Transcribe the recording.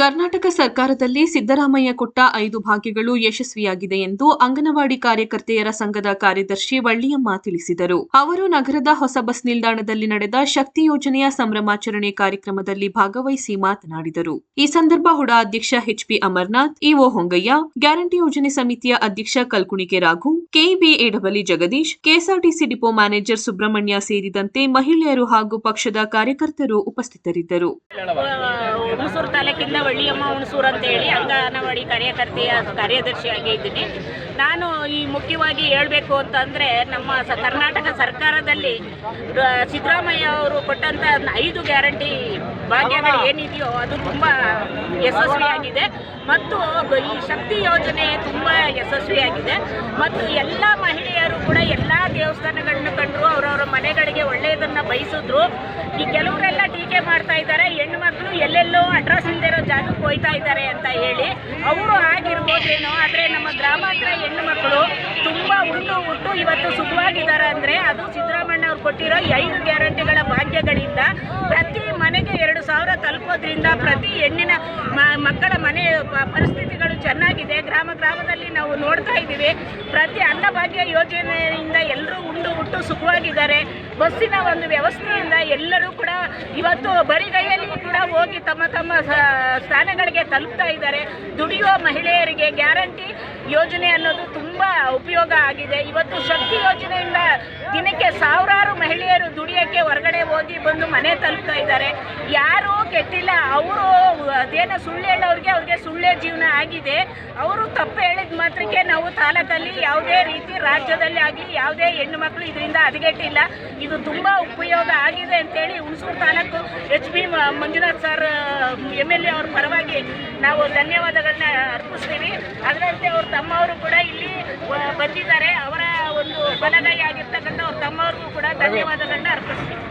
ಕರ್ನಾಟಕ ಸರ್ಕಾರದಲ್ಲಿ ಸಿದ್ದರಾಮಯ್ಯ ಕೊಟ್ಟ ಐದು ಭಾಗ್ಯಗಳು ಯಶಸ್ವಿಯಾಗಿದೆ ಎಂದು ಅಂಗನವಾಡಿ ಕಾರ್ಯಕರ್ತೆಯರ ಸಂಘದ ಕಾರ್ಯದರ್ಶಿ ವಳ್ಳಿಯಮ್ಮ ತಿಳಿಸಿದರು. ಅವರು ನಗರದ ಹೊಸ ಬಸ್ ನಿಲ್ದಾಣದಲ್ಲಿ ನಡೆದ ಶಕ್ತಿ ಯೋಜನೆಯ ಸಂಭ್ರಮಾಚರಣೆ ಕಾರ್ಯಕ್ರಮದಲ್ಲಿ ಭಾಗವಹಿಸಿ ಮಾತನಾಡಿದರು. ಈ ಸಂದರ್ಭ ಹುಡಾ ಅಧ್ಯಕ್ಷ HP Amarnath, EO Hongaiah, guarantee ಯೋಜನೆ ಸಮಿತಿಯ ಅಧ್ಯಕ್ಷ Kalkunike Raghu ಕೆಬಿಎಡಬಲಿ Jagadish, KSRTC depot manager Subramanya ಸೇರಿದಂತೆ ಮಹಿಳೆಯರು ಹಾಗೂ ಪಕ್ಷದ ಕಾರ್ಯಕರ್ತರು ಉಪಸ್ಥಿತರಿದ್ದರು. ಹುಣಸೂರು ತಾಲೂಕಿಂದ ವಳ್ಳಿಯಮ್ಮ ಹುಣಸೂರು ಅಂತೇಳಿ ಅಂಗನವಾಡಿ ಕಾರ್ಯಕರ್ತೆಯ ಕಾರ್ಯದರ್ಶಿಯಾಗಿ ಇದ್ದೀನಿ. ನಾನು ಈ ಮುಖ್ಯವಾಗಿ ಹೇಳಬೇಕು ಅಂತಂದರೆ ನಮ್ಮ ಕರ್ನಾಟಕ ಸರ್ಕಾರದಲ್ಲಿ ಸಿದ್ದರಾಮಯ್ಯ ಅವರು ಕೊಟ್ಟಂಥ ಐದು ಗ್ಯಾರಂಟಿ ಭಾಗ್ಯಗಳು ಏನಿದೆಯೋ ಅದು ತುಂಬ ಯಶಸ್ವಿಯಾಗಿದೆ. ಮತ್ತು ಈ ಶಕ್ತಿ ಯೋಜನೆ ತುಂಬ ಯಶಸ್ವಿಯಾಗಿದೆ. ಮತ್ತು ಎಲ್ಲ ಮಹಿಳೆಯರು ಕೂಡ ಎಲ್ಲ ದೇವಸ್ಥಾನಗಳನ್ನು ಕಂಡರು, ಅವರವರ ಮನೆಗಳಿಗೆ ಒಳ್ಳೆಯದನ್ನು ಬಯಸಿದ್ರು. ಈ ಕೆಲವರೆಲ್ಲ ಟೀಕೆ ಮಾಡ್ತಾ ಇದ್ದಾರೆ. ಹೆಣ್ಣು ಎಲ್ಲೆಲ್ಲೋ ಅಡ್ರೆಸ್ ಇರೋ ಜಾಗಕ್ಕೆ ಹೋಯ್ತಾ ಇದ್ದಾರೆ ಅಂತ ಹೇಳಿ. ಅವರು ಆಗಿರ್ಬೋದೇನೋ, ಆದರೆ ನಮ್ಮ ಗ್ರಾಮಾಂತರ ಹೆಣ್ಣು ಮಕ್ಕಳು ತುಂಬ ಉಂಟು ಉಂಟು ಇವತ್ತು ಸುಖವಾಗಿದ್ದಾರೆ ಅಂದರೆ ಅದು ಸಿದ್ದರಾಮಣ್ಣ ಅವ್ರು ಕೊಟ್ಟಿರೋ ಐದು ಗ್ಯಾರಂಟಿಗಳ ಭಾಗ್ಯಗಳಿಂದ ಪ್ರತಿ ಎರಡು ಸಾವಿರ ತಲುಪೋದ್ರಿಂದ ಪ್ರತಿ ಹೆಣ್ಣಿನ ಮಕ್ಕಳ ಮನೆ ಪರಿಸ್ಥಿತಿಗಳು ಚೆನ್ನಾಗಿದೆ. ಗ್ರಾಮ ಗ್ರಾಮದಲ್ಲಿ ನಾವು ನೋಡ್ತಾ ಇದ್ದೀವಿ. ಪ್ರತಿ ಅನ್ನಭಾಗ್ಯ ಯೋಜನೆಯಿಂದ ಎಲ್ಲರೂ ಉಂಡು ಉಟ್ಟು ಸುಖವಾಗಿದ್ದಾರೆ. ಬಸ್ಸಿನ ಒಂದು ವ್ಯವಸ್ಥೆಯಿಂದ ಎಲ್ಲರೂ ಕೂಡ ಇವತ್ತು ಬರಿಗೈಯಲ್ಲಿ ಕೂಡ ಹೋಗಿ ತಮ್ಮ ತಮ್ಮ ಸ್ಥಾನಗಳಿಗೆ ತಲುಪ್ತಾ ಇದ್ದಾರೆ. ದುಡಿಯುವ ಮಹಿಳೆಯರಿಗೆ ಗ್ಯಾರಂಟಿ ಯೋಜನೆ ಅನ್ನೋದು ತುಂಬ ಉಪಯೋಗ ಆಗಿದೆ. ಇವತ್ತು ಶಕ್ತಿ ಯೋಜನೆಯಿಂದ ದಿನಕ್ಕೆ ಸಾವಿರಾರು ಮಹಿಳೆಯರು ದುಡಿಯೋಕ್ಕೆ ಹೊರಗಡೆ ಹೋಗಿ ಬಂದು ಮನೆ ತಲುಪ್ತಾ ಇದ್ದಾರೆ. ಯಾರೂ ಕೆಟ್ಟಿಲ್ಲ. ಅವರು, ಅದೇನೋ ಸುಳ್ಳು ಹೇಳೋರಿಗೆ ಅವ್ರಿಗೆ ಸುಳ್ಳೇ ಜೀವನ ಆಗಿದೆ. ಅವರು ತಪ್ಪು ಹೇಳಿದ ಮಾತ್ರಕ್ಕೆ ನಾವು ತಾಲೂಕಲ್ಲಿ ಯಾವುದೇ ರೀತಿ ರಾಜ್ಯದಲ್ಲಿ ಆಗಲಿ, ಯಾವುದೇ ಹೆಣ್ಣು ಮಕ್ಕಳು ಇದರಿಂದ ಹದಗೆಟ್ಟಿಲ್ಲ. ಇದು ತುಂಬ ಉಪಯೋಗ ಆಗಿದೆ ಅಂತೇಳಿ Hunsur taluk H B Manjunath sir, M L A ಅವ್ರ ಪರವಾಗಿ ನಾವು ಧನ್ಯವಾದಗಳನ್ನ ಅರ್ಪಿಸ್ತೀವಿ. ಅದರಂತೆ ಅವ್ರ ತಮ್ಮವರು ಕೂಡ ಇಲ್ಲಿ ಬಂದಿದ್ದಾರೆ. ಅವರ ಬಲಗೈ ಆಗಿರ್ತಕ್ಕಂಥ ಅವ್ರ ತಮ್ಮವ್ರಿಗೂ ಕೂಡ ಧನ್ಯವಾದಗಳನ್ನ ಅರ್ಪಿಸ್ತೀವಿ.